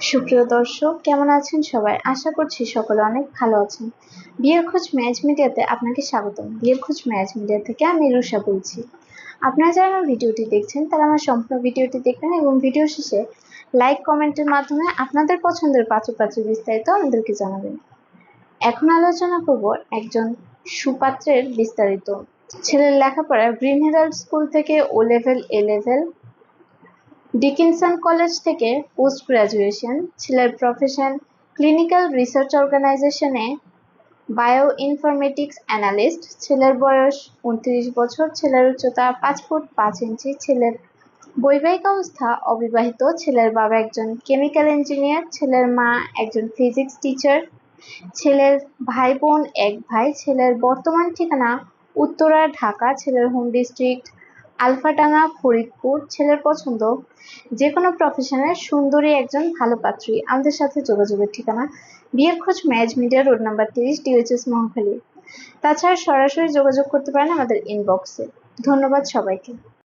সুপ্রিয় দর্শক, কেমন আছেন সবাই? আশা করছি সকলে অনেক ভালো আছেন। বিয়ের খোঁজ ম্যাচ মিডিয়াতে আপনাকে স্বাগতম। বিয়ের খোঁজ ম্যাচ মিডিয়া থেকে আমি রুষা বলছি। আপনারা যারা আমার ভিডিওটি দেখছেন, তারা আমার সম্পূর্ণ ভিডিওটি দেখবেন এবং ভিডিও শেষে লাইক, কমেন্টের মাধ্যমে আপনাদের পছন্দের পাত্র পাত্র বিস্তারিত আমাদেরকে জানাবেন। এখন আলোচনা করব একজন সুপাত্রের বিস্তারিত। ছেলের লেখাপড়া গ্রিন হেরাল্ড স্কুল থেকে O level A level Dickinson college থেকে পোস্ট গ্রাজুয়েশন ছেলের প্রফেশন, ক্লিনিক্যাল রিসার্চ অর্গানাইজেশনে বায়ো ইনফরমেটিক্স অ্যানালিস্ট, ছেলের বয়স উনত্রিশ বছর, ছেলের উচ্চতা পাঁচ ফুট পাঁচ ইঞ্চি, ছেলের বৈবাহিক অবস্থা অবিবাহিত, ছেলের বাবা একজন কেমিক্যাল ইঞ্জিনিয়ার, ছেলের মা একজন ফিজিক্স টিচার, ছেলের ভাই বোন এক ভাই, ছেলের বর্তমান ঠিকানা উত্তরা, ঢাকা, ছেলের হোম ডিস্ট্রিক্ট আলফাডাঙ্গা, ফরিদপুর, ছেলের পছন্দ যে কোনো প্রফেশনের সুন্দরী একজন ভালো পাত্রী। আমাদের সাথে যোগাযোগের ঠিকানা বিয়ের খোঁজ ম্যাজ মিডিয়া রোড নাম্বার তিরিশ ডিএইচএস মহাখালী। তাছাড়া সরাসরি যোগাযোগ করতে পারেন আমাদের ইনবক্সে ধন্যবাদ সবাইকে।